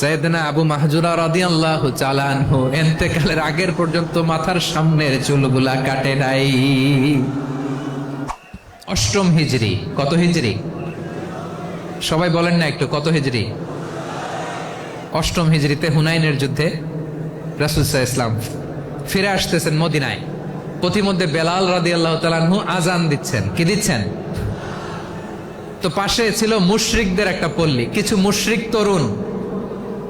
সৈয়দনা আবু মাহজুরা রাদিয়াল্লাহু চালানহু এন্তেকালের আগের পর্যন্ত মাথার সামনের চুলগুলা কাটে নাই। অষ্টম হিজরি, কত হিজরি? সবাই বলেন না একটু, কত হিজরি? অষ্টম হিজরিতে হুনাইনের যুদ্ধে রাসুলসাহ ইসলাম ফিরে আসতেছেন মদিনায়। পথিমধ্যে বেলাল রাদি আল্লাহ তালানহু আজান দিচ্ছেন। কি দিচ্ছেন? তো পাশে ছিল মুশরিকদের একটা পল্লী, কিছু মুশরিক তরুণ।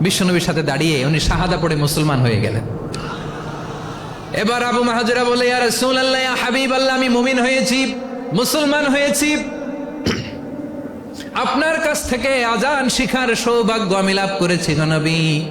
বিশ্বনবীর সাথে দাঁড়িয়ে উনি শাহাদা পড়ে মুসলমান হয়ে গেলেন। এবার আবু বলে হাবিবাল্লাহ, আমি মুমিন হয়েছি, মুসলমান হয়েছি। আপনার কাছ থেকে আজান শিখার সৌভাগ্য আমি লাভ করেছি নবী।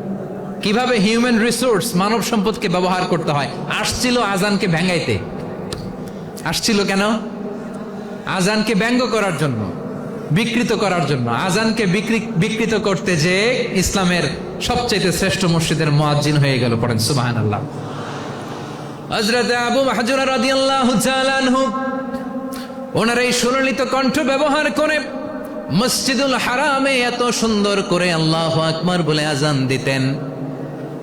কীভাবে হিউম্যান রিসোর্স মানব সম্পদকে ব্যবহার করতে হয়? আসছিল আজানকে ভেঙ্গাইতে। আসছিল কেন? আজানকে ব্যঙ্গ করার জন্য, বিকৃত করার জন্য। আজানকে বিকৃ- বিকৃত করতে যে ইসলামের সবচেয়ে শ্রেষ্ঠ মসজিদের মুয়াজ্জিন হয়ে গেল পড়েন সুবাহান আল্লাহ আবু এই কণ্ঠ ব্যবহার করে মসজিদুল হারামে এত সুন্দর করে আল্লাহ বলে আজান দিতেন।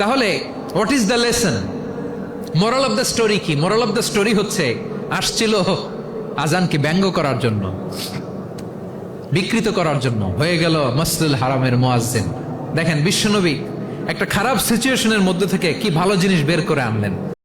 তাহলে what is the lesson moral of the story কি? মোরাল অফ দ্য স্টোরি হচ্ছে, আসছিল আজানকে ব্যঙ্গ করার জন্য, বিকৃত করার জন্য, হয়ে গেল মসজিদুল হারামের মোয়াজ্জেন। দেখেন, বিশ্বনবী একটা খারাপ সিচুয়েশনের মধ্যে থেকে কি ভালো জিনিস বের করে আনলেন।